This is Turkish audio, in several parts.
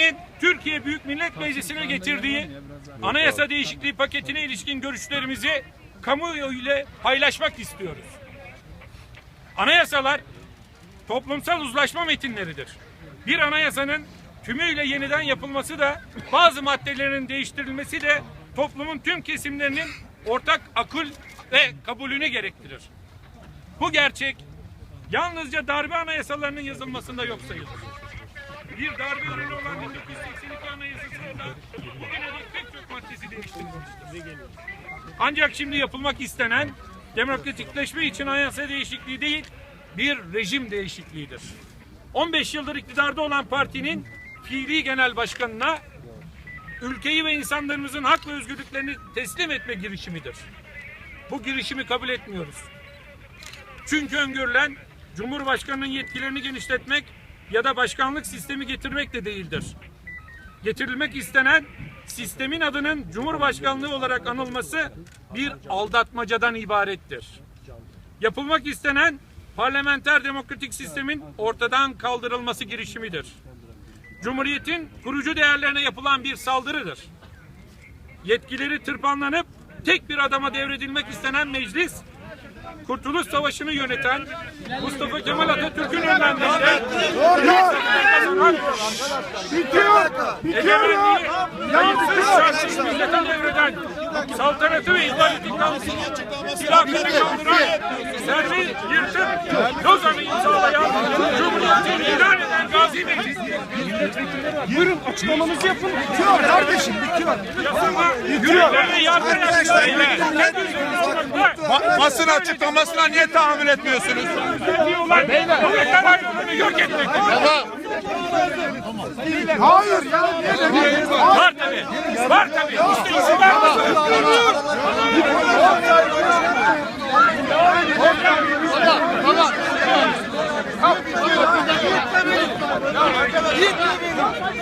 Parti'nin Türkiye Büyük Millet Meclisi'ne getirdiği anayasa değişikliği paketine ilişkin görüşlerimizi kamuoyu ile paylaşmak istiyoruz. Anayasalar toplumsal uzlaşma metinleridir. Bir anayasanın tümüyle yeniden yapılması da bazı maddelerinin değiştirilmesi de toplumun tüm kesimlerinin ortak akıl ve kabulünü gerektirir. Bu gerçek yalnızca darbe anayasalarının yazılmasında yok sayılır. Bir darbe ürünü olan 1982 anayasasının da bugüne dek pek çok maddesi değiştirilmiştir. Ancak şimdi yapılmak istenen demokratikleşme için anayasa değişikliği değil, bir rejim değişikliğidir. 15 yıldır iktidarda olan partinin fiili genel başkanına ülkeyi ve insanlarımızın hak ve özgürlüklerini teslim etme girişimidir. Bu girişimi kabul etmiyoruz. Çünkü öngörülen Cumhurbaşkanının yetkilerini genişletmek ya da başkanlık sistemi getirmek de değildir. Getirilmek istenen sistemin adının Cumhurbaşkanlığı olarak anılması bir aldatmacadan ibarettir. Yapılmak istenen parlamenter demokratik sistemin ortadan kaldırılması girişimidir. Cumhuriyetin kurucu değerlerine yapılan bir saldırıdır. Yetkileri tırpanlanıp tek bir adama devredilmek istenen meclis, Kurtuluş Savaşı'nı yöneten Mustafa Kemal Atatürk'ün önlendiğinde egemenliği kayıtsız şartsız millete devreden saltanatı ve ibadeti kalsın silahları kaldıran servi yırtıp Buyurun açıklamanızı yapın. Bitiyor kardeşim bitiyor. almakta Ba- basın açıklamasına niye tahammül etmiyorsunuz? ayrılığını yok etmek. Hayır ya. Var tabii. Var tabii. İşte izin vermiyorsunuz.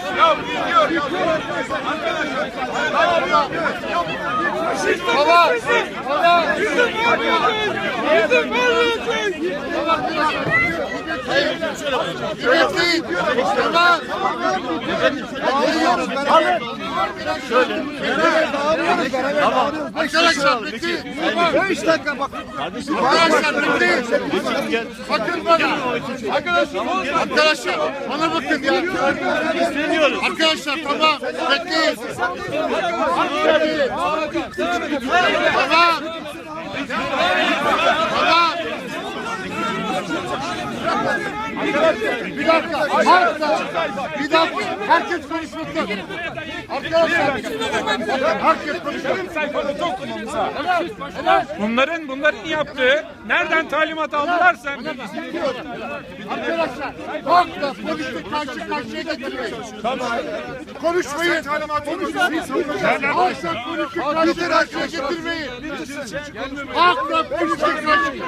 Arkadaşlar bitti. 5 dakika bak. Arkadaşlar bitti. Bakın bana. Arkadaşlar, arkadaşlar bana bakın ya. Arkadaşlar tamam. Bekleyin. Tamam. Tamam. Bir dakika. Bir dakika. Herkes konuşmasın. Arkadaşlar. Herkes okumamıza. Bunların bunların yaptığı nereden talimat aldılarsa Arkadaşlar halkla polisi karşı karşıya getirmeyin. Konuşmayın. Konuşmayın. Halkla polisi karşı karşıya getirmeyin. Halkla polisi karşı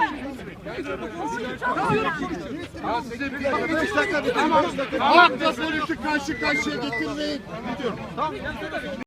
Halkla polisi karşı karşıya getirmeyin.